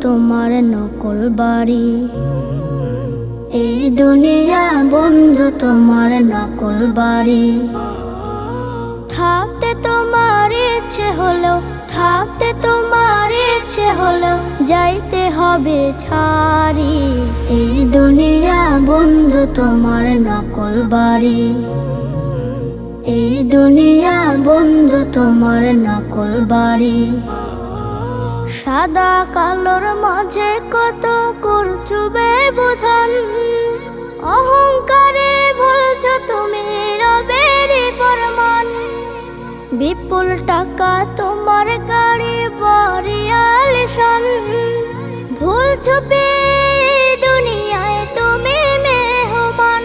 তোমার নকল বাড়ি। এই দুনিয়া বন্ধু, তোমার নকল বাড়ি। থাকতে তোমার ইচ্ছে হলো, থাকতে তোমার ইচ্ছে হলো, যাইতে হবে ছাড়ি। এই দুনিয়া বন্ধু, তোমার নকল বাড়ি। এই দুনিয়া বন্ধু, তোমার নকল বাড়ি। সাদা কালোর মাঝে কত করছ বোঝান। অহংকারে বলছ তুমি রবের ফরমান। বিপুল টাকা তোমার গাড়ি বাড়ি আলিশান ভুল ছুপে দুনিয়ায় তুমি মেহমান।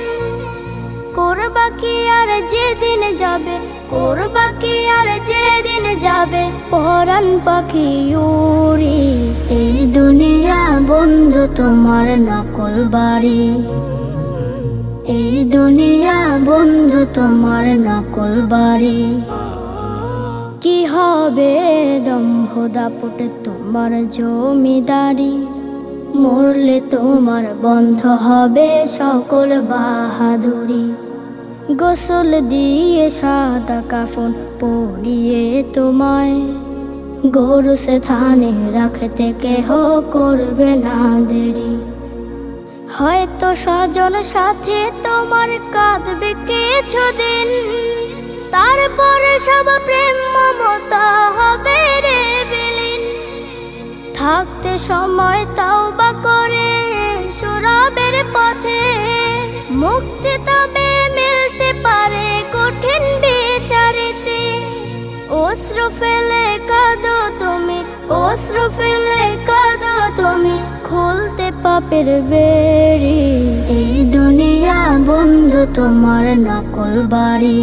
করবা কি আর যেদিন যাবে করবা কি আর যেদিন যাবে পরাণ পাখি উড়ি। এই দুনিয়া বন্ধু তোমার নকল বাড়ি। এই দুনিয়া বন্ধু তোমার নকল বাড়ি। কি হবে দম্ভ দাপটে তোমার জমিদারি? মরলে তোমার বন্ধ হবে সকল বাহাদুরি। গোসল দিয়ে সাদা কাফন পরিয়ে তোমায়। গরু সে থানে রাখতে কেহ করবে না দেরি। হয়তো স্বজন সাথে তোমার কাঁদবে কিছুদিন। তারপরে সব প্রেম মমতা হবে রে বিলীন। থাকতে সময় তাও বা করে সুরবের পথে। মুক্তি তবে অশ্র ফেলে কাঁদো তুমি অশ্র ফেলে কাঁদো তুমি, খুলতে পাপের বেরি এই দুনিয়া বন্ধু তোমার নকল বাড়ি।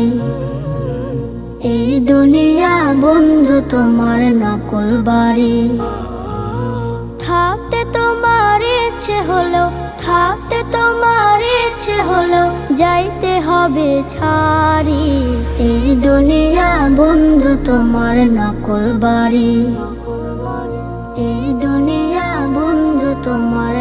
এই দুনিয়া বন্ধু তোমার নকল বাড়ি। থাকতে তোমার ইচ্ছে হলো, থাকতে তোমার ইচ্ছে হলো, যাইতে হবে ছাড়ি? এই দুনিয়া বন্ধু তোমার নকল বাড়ি। এই দুনিয়া বন্ধু তোমার